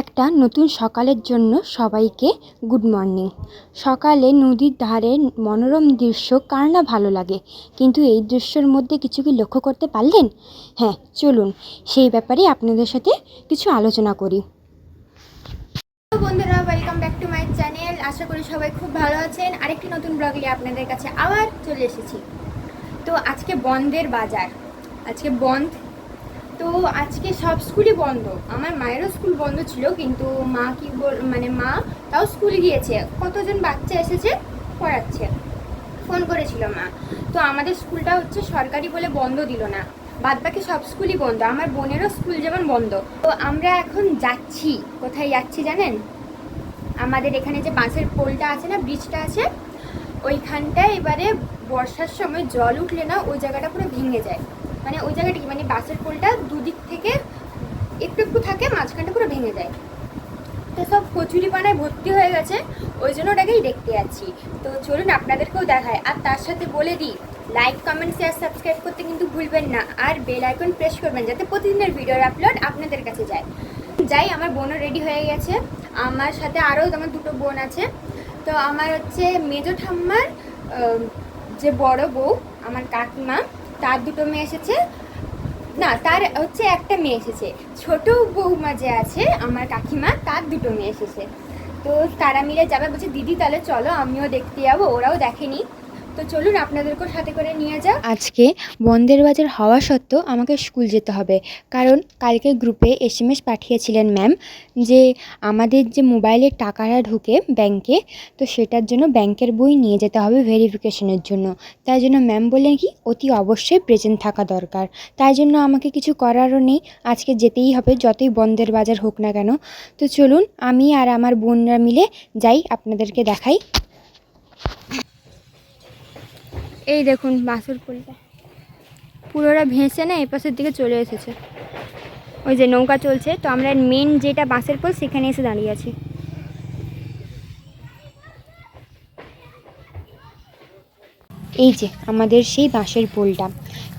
একটা নতুন সকালের জন্য সবাইকে গুড মর্নিং সকালে নদীর ধারে মনোরম দৃশ্য, কার না ভালো লাগে? কিন্তু এই দৃশ্যর মধ্যে কিছু কি লক্ষ্য করতে পারলেন? হ্যাঁ চলুন, সেই ব্যাপারে আপনাদের সাথে কিছু আলোচনা করি। বন্ধুরা welcome back to my channel আশা করি সবাই খুব ভালো আছেন। আরেকটি নতুন ব্লগ নিয়ে আপনাদের কাছে আবার চলে এসেছি। তো আজকে বন্ধের বাজার। আজকে বন্ধ তো আজকে সব স্কুলই বন্ধ। আমার মায়েরও স্কুল বন্ধ ছিল, কিন্তু মা কি বল মানে মা তাও স্কুল গিয়েছে। কতজন বাচ্চা এসেছে পড়াচ্ছে? ফোন করেছিল মা। তো আমাদের স্কুলটা হচ্ছে সরকারি বলে বন্ধ দিল না। বাদ বাকি সব স্কুলই বন্ধ। আমার বোনেরও স্কুল যেমন বন্ধ। তো আমরা এখন যাচ্ছি। কোথায় যাচ্ছি জানেন? আমাদের এখানে যে বাঁশের পোলটা আছে না, ব্রিজটা আছে, ওইখানটায় এবারে বর্ষার সময় জল উঠলে না ওই জায়গাটা পুরো ভেঙে যায়। মানে ওই জায়গাটা কি? মানে বাসের পোলটা দুদিক থেকে একটু একটু থাকে, মাঝখানটা পুরো ভেঙে যায়। তো সব কচুরি পানায় ভর্তি হয়ে গেছে, ওই জন্য ওটাকেই দেখতে যাচ্ছি। তো চলুন আপনাদেরকেও দেখায় আর তার সাথে বলে দিই লাইক কমেন্ট শেয়ার সাবস্ক্রাইব করতে কিন্তু ভুলবেন না। আর বেল আইকন প্রেস করবেন যাতে প্রতিদিনের ভিডিওর আপলোড আপনাদের কাছে যায়। যাই, আমার বোনও রেডি হয়ে গেছে। আমার সাথে আরও আমার দুটো বোন আছে। তো আমার হচ্ছে মেজো ঠাম্মার যে বড় বউ, আমার কাকিমা তার দুটো মেয়ে এসেছে। না, তার হচ্ছে একটা মেয়ে এসেছে। ছোট বৌমা যে আছে, আমার কাকিমা, তার দুটো মেয়ে এসেছে। তো তারা মিলে যাবে। বলছে, দিদি, তাহলে চলো, আমিও দেখতে যাব। ওরাও দেখেনি। তো চলুন আপনাদেরকেও সাথে করে নিয়ে যাও আজকে বন্ধের বাজার হওয়া সত্ত্বেও আমাকে স্কুল যেতে হবে। কারণ কালকে গ্রুপে এস এম এস পাঠিয়েছিলেন ম্যাম যে আমাদের যে মোবাইলের টাকাটা ঢুকে ব্যাংকে, তো সেটার জন্য ব্যাংকের বই নিয়ে যেতে হবে ভেরিফিকেশনের জন্য। তাই জন্য ম্যাম বললেন কি, অতি অবশ্যই প্রেজেন্ট থাকা দরকার। তাই জন্য আমাকে কিছু করারও নেই। আজকে যেতেই হবে, যতই বন্ধের বাজার হোক না কেন। তো চলুন, আমি আর আমার বোনরা মিলে যাই, আপনাদেরকে দেখাই। এই দেখুন বাঁশের পোলটা পুরোটা ভেসে না এপাশের দিকে চলে এসেছে। ওই যে নৌকা চলছে, তো আমরা মেন যেটা বাঁশের পোল সেখানে এসে দাঁড়িয়ে আছি। এই যে আমাদের সেই বাঁশের পোলটা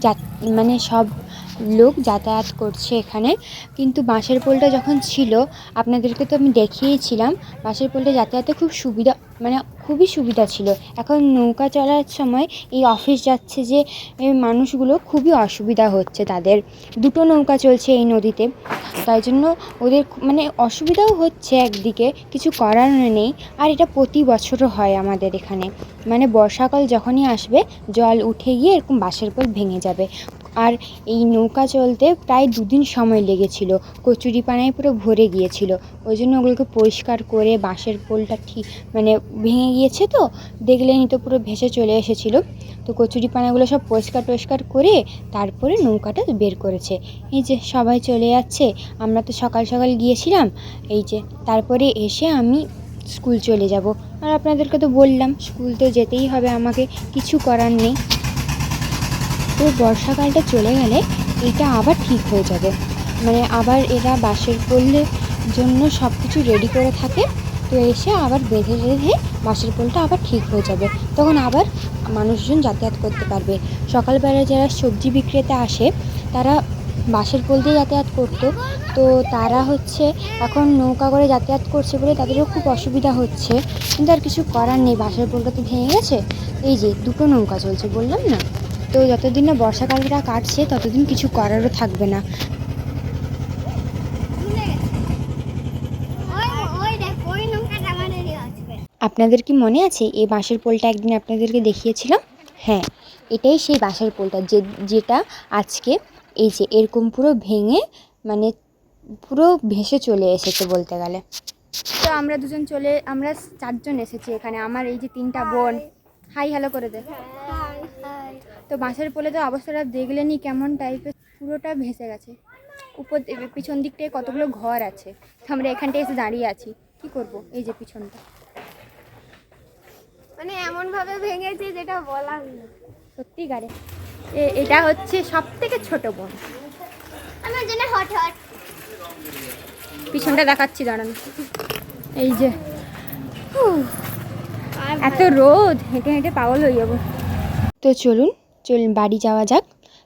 যা মানে সব লোক যাতায়াত করছে এখানে। কিন্তু বাঁশের পোলটা যখন ছিল, আপনাদেরকে তো আমি দেখিয়েছিলাম, বাঁশের পোলটা যাতায়াতে খুব সুবিধা মানে খুবই সুবিধা ছিল। এখন নৌকা চলার সময় এই অফিস যাচ্ছে যে মানুষগুলো খুবই অসুবিধা হচ্ছে তাদের। দুটো নৌকা চলছে এই নদীতে। তাই জন্য ওদের মানে অসুবিধাও হচ্ছে একদিকে, কিছু করার নেই। আর এটা প্রতি বছরও হয় আমাদের এখানে। মানে বর্ষাকাল যখনই আসবে, জল উঠে গিয়ে এরকম বাঁশের পোল ভেঙে যাবে। আর এই নৌকা চলতে প্রায় দুদিন সময় লেগেছিল। কচুরিপানায় পুরো ভরে গিয়েছিল। ওই জন্য ওগুলোকে পরিষ্কার করে বাঁশের পোলটা ঠিক মানে ভেঙে গিয়েছে তো দেখলেনি তো পুরো ভেসে চলে এসেছিল। তো কচুরিপানাগুলো সব পরিষ্কার টরিষ্কার করে তারপরে নৌকাটা বের করেছে। এই যে সবাই চলে যাচ্ছে, আমরা তো সকাল সকাল গিয়েছিলাম। এই যে তারপরে এসে আমি স্কুল চলে যাব। আর আপনাদেরকে তো বললাম, স্কুল তো যেতেই হবে, আমাকে কিছু করার নেই। তো বর্ষাকালটা চলে গেলে এটা আবার ঠিক হয়ে যাবে। মানে আবার এরা বাঁশের পোলের জন্য সব কিছু রেডি করে থাকে, তো এসে আবার বেঁধে বেঁধে বাঁশের পোলটা আবার ঠিক হয়ে যাবে। তখন আবার মানুষজন যাতায়াত করতে পারবে। সকালবেলা যারা সবজি বিক্রেতা আসে, তারা বাঁশের পোল দিয়ে যাতায়াত করতো। তো তারা হচ্ছে এখন নৌকা করে যাতায়াত করছে বলে তাদেরও খুব অসুবিধা হচ্ছে। কিন্তু আর কিছু করার নেই, বাঁশের পোলটা তো ভেঙে গেছে। এই যে দুটো নৌকা চলছে, বললাম না? তো যতদিন না বর্ষাকালটা কাটছে ততদিন কিছু করারও থাকবে না। আপনাদের কি মনে আছে এই বাঁশের পোলটা একদিন আপনাদেরকে দেখিয়েছিলাম? হ্যাঁ এটাই সেই বাঁশের পোলটা যে যেটা আজকে এই যে এরকম পুরো ভেঙে মানে পুরো ভেসে চলে এসেছে বলতে গেলে। তো আমরা দুজন চলে আমরা চারজন এসেছি এখানে আমার এই যে তিনটা বোন। হাই হ্যালো করে দে। তো বাঁশের পোলে তো অবস্থাটা দেখলেনি কেমন টাইপের পুরোটা ভেসে গেছে। উপর পিছন দিকটায় কতগুলো ঘর আছে। তো আমরা এখানটায় এসে দাঁড়িয়ে আছি। কি করব? এই যে পিছনটা। মানে এমন ভাবে ভেঙেছে যেটা বলার না সত্যি গারে এটা হচ্ছে সব থেকে ছোট বোন। আমার জন্য হট হট। পিছনটা দেখাচ্ছি দাঁড়ান। এই যে। এত রোদ। হেঁটে হেঁটে পাগল হয়ে যাব। তো চলুন চলুন বাড়ি যাওয়া যাক।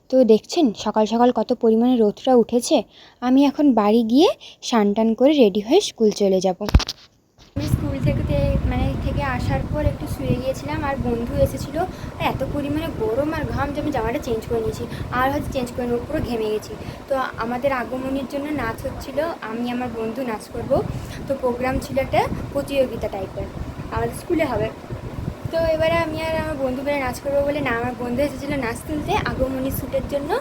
তো দেখছেন, সকাল সকাল কত পরিমাণে রোদটা উঠেছে। আমি এখন বাড়ি গিয়ে স্নান টান করে রেডি হয়ে স্কুল চলে যাব। আমি স্কুল থেকে মানে থেকে আসার পর একটু শুয়ে গিয়েছিলাম, আর বন্ধু এসেছিল এত পরিমাণে গরম আর ঘাম যে আমি জামাটা চেঞ্জ করে নিয়েছি, আর হয়তো চেঞ্জ করে নেব, পুরো ঘেমে গেছি। তো আমাদের আগমনের জন্য নাচ হচ্ছিল, আমি আমার বন্ধু নাচ করব। তো প্রোগ্রাম ছিল একটা প্রতিযোগিতা টাইপের আমাদের স্কুলে হবে। তো এবারে আমি আর আমার বন্ধু মিলে নাচ করব বলে না, আমার বন্ধু এসেছিল নাচ তুলতে আগমনী শ্যুটের জন্য।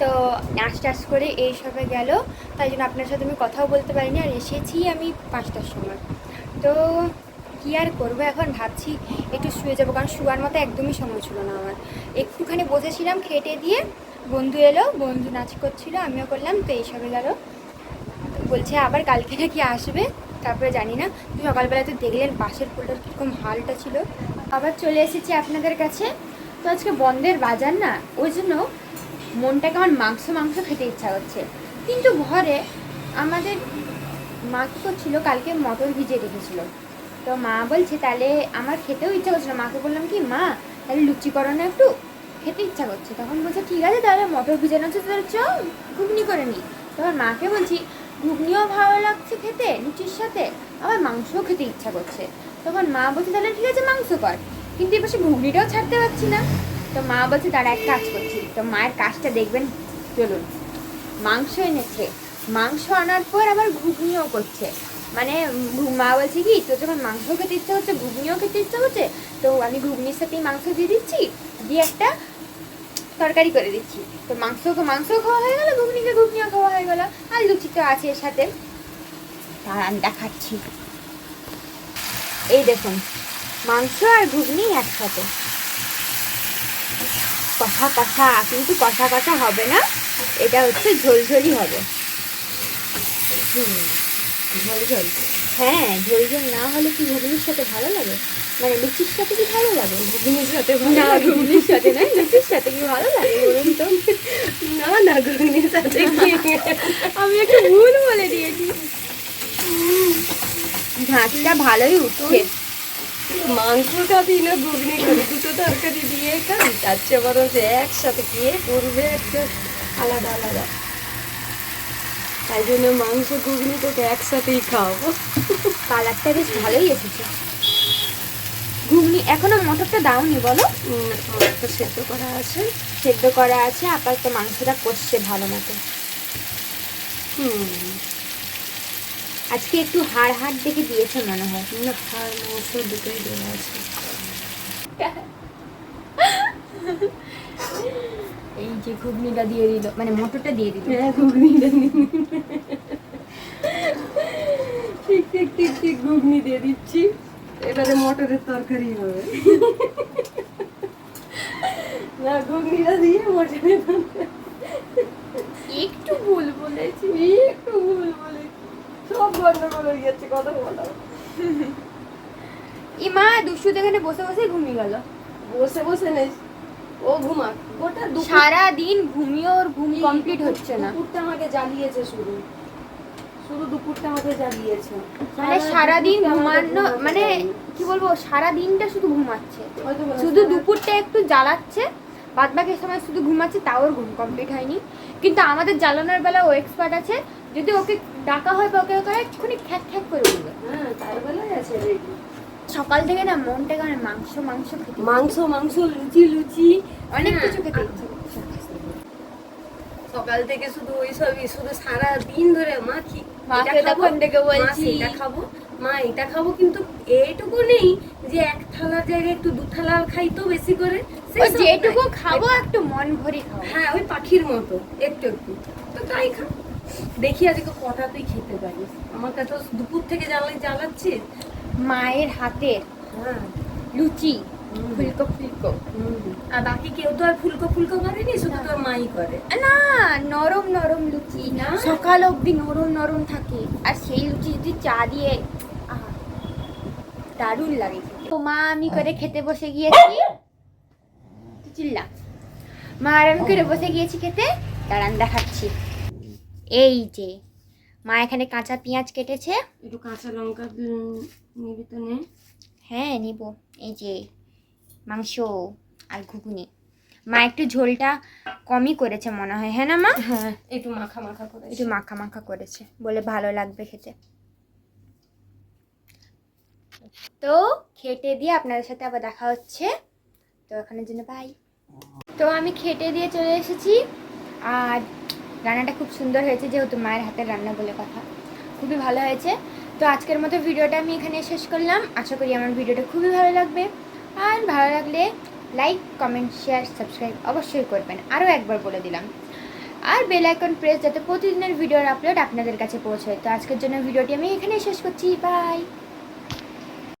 তো নাচ টাচ করে এই সবে গেল। তাই জন্য আপনার সাথে আমি কথাও বলতে পারিনি আর এসেছি আমি পাঁচটার সময়। তো কী আর করব এখন? ভাবছি একটু শুয়ে যাব, কারণ শুয়ার মতো একদমই সময় ছিল না আমার। একটুখানি বসেছিলাম খেটে দিয়ে, বন্ধু এলো, বন্ধু নাচ করছিল, আমিও করলাম, তো এই সবে গেল। বলছে আবার কালকে নাকি আসবে। তারপরে জানি না তো সকালবেলা তো দেখলেন পাশের ফুলটার কীরকম হালটা ছিল। আবার চলে এসেছি আপনাদের কাছে। তো আজকে বন্ধের বাজার না, ওই জন্য মনটাকে আমার মাংস মাংস খেতে ইচ্ছা করছে। কিন্তু ঘরে আমাদের মা কী করছিল কালকে মটর ভিজিয়ে রেখেছিল। তো মা বলছে, তাহলে আমার খেতেও ইচ্ছা করছিল মাকে বললাম, কি মা, তাহলে লুচি করো না একটু? খেতে ইচ্ছা করছে। তখন বলছে, ঠিক আছে, তাহলে মটর ভিজানো আছে, তাহলে চ ঘুগনি করে নিই তখন মাকে বলছি ঘুগনিও ভালো লাগছে খেতে লুচির সাথে। আবার মাংসও খেতে ইচ্ছা করছে। তখন মা বলছে, তাহলে ঠিক আছে, মাংস কর। কিন্তু এবার সে ঘুগনিটাও ছাড়তে পারছি না। তো মা বলছে, তারা এক কাজ করছি। তো মায়ের কাজটা দেখবেন, চলুন। মাংস এনেছে। মাংস আনার পর আবার ঘুগনিও করছে। মানে মা বলছে কি, তোর যখন মাংস খেতে ইচ্ছা হচ্ছে ঘুগনিও খেতে ইচ্ছা হচ্ছে তো আমি ঘুগনির সাথেই মাংস দিয়ে দিচ্ছি। দিয়ে একটা তরকারি করে দিচ্ছি। তো মাংসকে মাংস খাওয়া হয়ে গেল, ঘুগনিকে ঘুগনিও খাওয়া হয়ে গেল। আর লুচি তো আছে এর সাথে। তার আমি দেখাচ্ছি। এই দেখুন, মাংস আর ঘুগনি একসাথে। কষা কষা, কিন্তু কষা কষা হবে না। এটা হচ্ছে ঝোলঝোলই হবে। হুম ঝোল ঝোল হ্যাঁ ঝোল ঝোল না হলে কি ঘুগনির সাথে ভালো লাগে? মানে লুচির সাথে কি ভালো লাগে? ঘুগনির সাথে না ঘুগনির সাথে না লুচির সাথে কি ভালো লাগে? বলুন তো। না না ঘুগনির সাথে আমি একটু ভুল বলে দিয়েছি। ঝাঁচটা ভালোই উঠছে। মাংস খাবি না ঘুগনি খাবি দুটো তরকারি দিয়ে খাবি তার চেয়ে বরং যে একসাথে কে করবে একটু আলাদা আলাদা। তাই জন্য মাংস ঘুগনি তোকে একসাথেই খাওয়াবো। কালারটা বেশ ভালোই এসেছে। ঘুগনি এখনও মটরটা দাওনি বলো? মটরটা সেদ্ধ করা আছে। সেদ্ধ করা আছে আপাতত মাংসটা কষছে ভালো মতো। হুম। আজকে একটু হাড় হাড় দেখে দিয়েছে মনে হয়। না হাড় মাংস দুটোই দেওয়া আছে। এই যে ঘুগনিটা দিয়ে দিল মানে মটরটা দিয়ে দিল। হ্যাঁ ঘুগনিটা। ঠিক ঠিক ঠিক ঠিক ঘুগনি দিয়ে দিচ্ছি। এবারে মটরের তরকারি হবে। না ঘুগনিটা দিয়ে মটরের একটু ভুল বলেছি একটু ভুল বলেছি। সব গন্ডগোল হয়ে যাচ্ছে কথা বলা। ইমা দুশু এখানে বসে বসে ঘুমিয়ে গেল। বসে বসে নেই। ও ঘুমাক। গোটা দুপুর সারা দিন ঘুমিয়ে ওর ঘুম কমপ্লিট হচ্ছে না। দুপুরটা আমাকে জ্বালিয়েছে শুধু। শুধু দুপুরটা আমাকে জ্বালিয়েছে। মানে সারাদিন দুপুরটা আমাকে ঘুমানো মানে। কি বলব সারা দিনটা শুধু ঘুমাচ্ছে। শুধু দুপুরটা একটু জ্বালাচ্ছে বাদ বাকি সময় শুধু ঘুমাচ্ছে তাও ওর ঘুম কমপ্লিট হয়নি। কিন্তু আমাদের জ্বালানোর বেলা ও এক্সপার্ট আছে যদি ওকে ডাকা হয় বা ওকে করে এক্ষুনি খ্যাক খ্যাক করে উঠবে। হ্যাঁ তার বেলায় আছে সকাল থেকে না মনটা কেন মাংস মাংস খেতে মাংস মাংস লুচি লুচি। অনেক হ্যাঁ। কিছু খেতে সকাল থেকে শুধু ওই সবই শুধু সারা দিন ধরে মা কি মাকে তখন থেকে বলছি। খাব। মা এটা খাব কিন্তু এইটুকু নেই যে এক থালার জায়গায় একটু দু থালা খাই তো বেশি করে। যেটুকু খাব একটু মন ভরে খাব। হ্যাঁ ওই পাখির মতো একটু একটু। তো তাই খা। দেখি আজকে কটা তুই খেতে পারিস। আমাকে তো দুপুর থেকে জ্বালাই জ্বালাচ্ছে। মায়ের হাতের হ্যাঁ। লুচি ফুলকো ফুলকো। আর বাকি কেউ তো আর ফুলকো ফুলকো করেনি শুধু তোর মাই করে। না নরম নরম লুচি। না? সকাল অবধি নরম নরম থাকে। আর সেই লুচি যদি চা দিয়ে দারুণ লাগে তো মা আমি করে খেতে বসে গিয়েছি। চিল্লা। মা আর আমি করে বসে গিয়েছি খেতে। দাঁড়ান দেখাচ্ছি। এই যে মা এখানে কাঁচা পেঁয়াজ কেটেছে। একটু কাঁচা লঙ্কা নিবি তো নে। হ্যাঁ নিব। এই যে মাংস আর ঘুগনি। মা একটু ঝোলটা কমই করেছে মনে হয় হ্যাঁ না মা? হ্যাঁ একটু মাখা মাখা করে একটু মাখা মাখা করেছে। বলে ভালো লাগবে খেতে। তো খেটে দিয়ে আপনাদের সাথে আবার দেখা হচ্ছে। তো এখানের জন্য বাই তো আমি খেটে দিয়ে চলে এসেছি। আর রান্নাটা খুব সুন্দর হয়েছে, যেহেতু মায়ের হাতের রান্না বলে কথা। খুবই ভালো হয়েছে। তো আজকের মতো ভিডিওটা আমি এখানে শেষ করলাম। আশা করি আমার ভিডিওটা খুবই ভালো লাগবে। আর ভালো লাগলে লাইক কমেন্ট শেয়ার সাবস্ক্রাইব অবশ্যই করবেন। আরও একবার বলে দিলাম। আর বেল আইকন প্রেস যাতে প্রতিদিনের ভিডিওর আপলোড আপনাদের কাছে পৌঁছয়। তো আজকের জন্য ভিডিওটি আমি এখানেই শেষ করছি। বাই